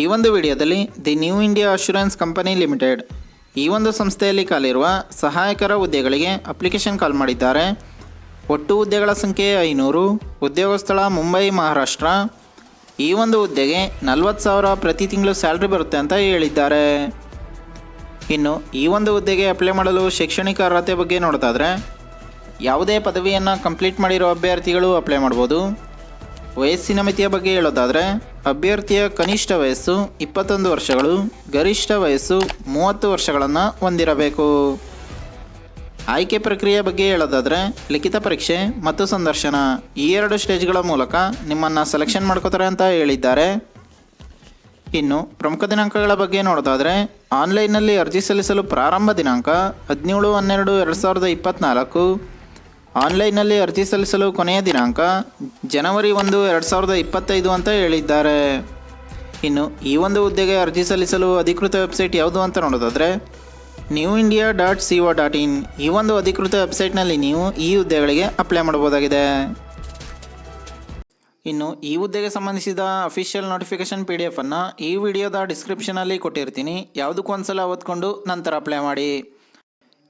ಈ ಒಂದು ವಿಡಿಯೋದಲ್ಲಿ the New India Assurance company limited ಈ ಒಂದು ಸಂಸ್ಥೆಯಲ್ಲಿ ಕಾಲಿರುವ ಸಹಾಯಕರ ಹುದ್ದೆಗಳಿಗೆ ಅಪ್ಲಿಕೇಶನ್ ಕಾಲ್ ಮಾಡಿದ್ದಾರೆ. ಒಟ್ಟು ಹುದ್ದೆಗಳ ಸಂಖ್ಯೆ ಐನೂರು, ಉದ್ಯೋಗ ಸ್ಥಳ ಮುಂಬೈ, ಮಹಾರಾಷ್ಟ್ರ. ಈ ಒಂದು ಹುದ್ದೆಗೆ ನಲ್ವತ್ತು ಸಾವಿರ ಪ್ರತಿ ತಿಂಗಳು ಸ್ಯಾಲ್ರಿ ಬರುತ್ತೆ ಅಂತ ಹೇಳಿದ್ದಾರೆ. ಇನ್ನು ಈ ಒಂದು ಹುದ್ದೆಗೆ ಅಪ್ಲೈ ಮಾಡಲು ಶೈಕ್ಷಣಿಕ ಅರ್ಹತೆ ಬಗ್ಗೆ ನೋಡೋದಾದರೆ, ಯಾವುದೇ ಪದವಿಯನ್ನು ಕಂಪ್ಲೀಟ್ ಮಾಡಿರೋ ಅಭ್ಯರ್ಥಿಗಳು ಅಪ್ಲೈ ಮಾಡ್ಬೋದು. ವಯಸ್ಸಿನ ಮಿತಿಯ ಬಗ್ಗೆ ಹೇಳೋದಾದರೆ, ಅಭ್ಯರ್ಥಿಯ ಕನಿಷ್ಠ ವಯಸ್ಸು ಇಪ್ಪತ್ತೊಂದು ವರ್ಷಗಳು, ಗರಿಷ್ಠ ವಯಸ್ಸು ಮೂವತ್ತು ವರ್ಷಗಳನ್ನು ಹೊಂದಿರಬೇಕು. ಆಯ್ಕೆ ಪ್ರಕ್ರಿಯೆ ಬಗ್ಗೆ ಹೇಳೋದಾದರೆ, ಲಿಖಿತ ಪರೀಕ್ಷೆ ಮತ್ತು ಸಂದರ್ಶನ ಈ ಎರಡು ಸ್ಟೇಜ್ಗಳ ಮೂಲಕ ನಿಮ್ಮನ್ನು ಸೆಲೆಕ್ಷನ್ ಮಾಡ್ಕೋತಾರೆ ಅಂತ ಹೇಳಿದ್ದಾರೆ. ಇನ್ನು ಪ್ರಮುಖ ದಿನಾಂಕಗಳ ಬಗ್ಗೆ ನೋಡೋದಾದರೆ ಆನ್ಲೈನ್ನಲ್ಲಿ ಅರ್ಜಿ ಸಲ್ಲಿಸಲು ಪ್ರಾರಂಭ ದಿನಾಂಕ ಹದಿನೇಳು ಹನ್ನೆರಡು ಎರಡು ಸಾವಿರದ ಇಪ್ಪತ್ತ್ನಾಲ್ಕು ಆನ್ಲೈನ್ನಲ್ಲಿ ಅರ್ಜಿ ಸಲ್ಲಿಸಲು ಕೊನೆಯ ದಿನಾಂಕ ಜನವರಿ ಒಂದು, ಎರಡು ಸಾವಿರದ ಇಪ್ಪತ್ತೈದು ಅಂತ ಹೇಳಿದ್ದಾರೆ. ಇನ್ನು ಈ ಒಂದು ಹುದ್ದೆಗೆ ಅರ್ಜಿ ಸಲ್ಲಿಸಲು ಅಧಿಕೃತ ವೆಬ್ಸೈಟ್ ಯಾವುದು ಅಂತ ನೋಡೋದಾದರೆ New India dot C O dot in ಈ ಒಂದು ಅಧಿಕೃತ ವೆಬ್ಸೈಟ್ನಲ್ಲಿ ನೀವು ಈ ಹುದ್ದೆಗಳಿಗೆ ಅಪ್ಲೈ ಮಾಡಬಹುದಾಗಿದೆ. ಇನ್ನು ಈ ಹುದ್ದೆಗೆ ಸಂಬಂಧಿಸಿದ ಅಫಿಷಿಯಲ್ ನೋಟಿಫಿಕೇಶನ್ ಪಿ ಡಿ ಎಫನ್ನು ಈ ವಿಡಿಯೋದ ಡಿಸ್ಕ್ರಿಪ್ಷನಲ್ಲಿ ಕೊಟ್ಟಿರ್ತೀನಿ. ಯಾವುದಕ್ಕೂ ಒಂದ್ಸಲ ಓದ್ಕೊಂಡು ನಂತರ ಅಪ್ಲೈ ಮಾಡಿ.